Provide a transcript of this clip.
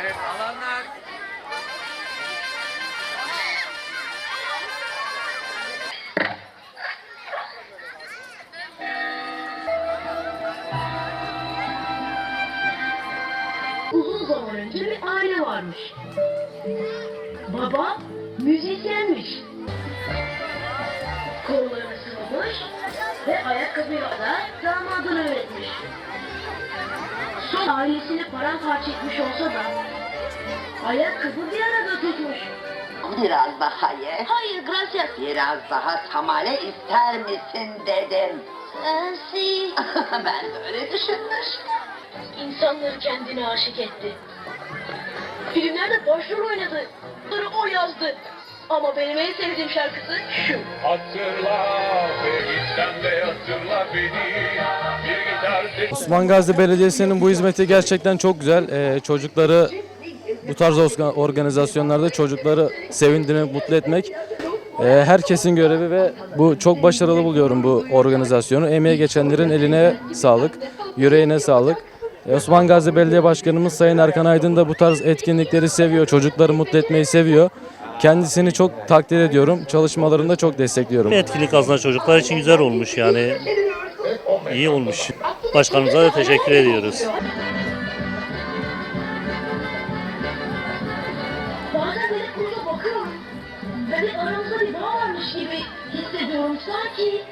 Evet alanlar. Uzun zaman önce bir aile varmış. Baba müzisyenmiş. Kollarını sıvamış, ve ayakkabıyla da damadını öğretmiş. Son ailesini paramparça etmiş olsa da ayakkabı bir arada tutmuş. Biraz daha ye. Hayır, gracias. Biraz daha tamale ister misin dedim. Sensi. ben de öyle düşünmüştüm. İnsanları kendine aşık etti. Filmlerde başrol oynadı. Bunları o yazdı. Ama benim en sevdiğim şarkısı şu. Hatırla beni sen de hatırla beni Osman Gazi Belediyesi'nin bu hizmeti gerçekten çok güzel. Ee, çocukları bu tarz orga- organizasyonlarda çocukları sevindirmek, mutlu etmek ee, herkesin görevi ve bu çok başarılı buluyorum bu organizasyonu. Emeğe geçenlerin eline sağlık, yüreğine sağlık. Ee, Osman Gazi Belediye Başkanımız Sayın Erkan Aydın da bu tarz etkinlikleri seviyor, çocukları mutlu etmeyi seviyor. Kendisini çok takdir ediyorum. Çalışmalarını da çok destekliyorum. Etkinlik aslında çocuklar için güzel olmuş yani. iyi olmuş. Başkanımıza da teşekkür ediyoruz. Bazen böyle kurda bakıyorum. Ve bir aramızda bir bağ varmış gibi hissediyorum. Sanki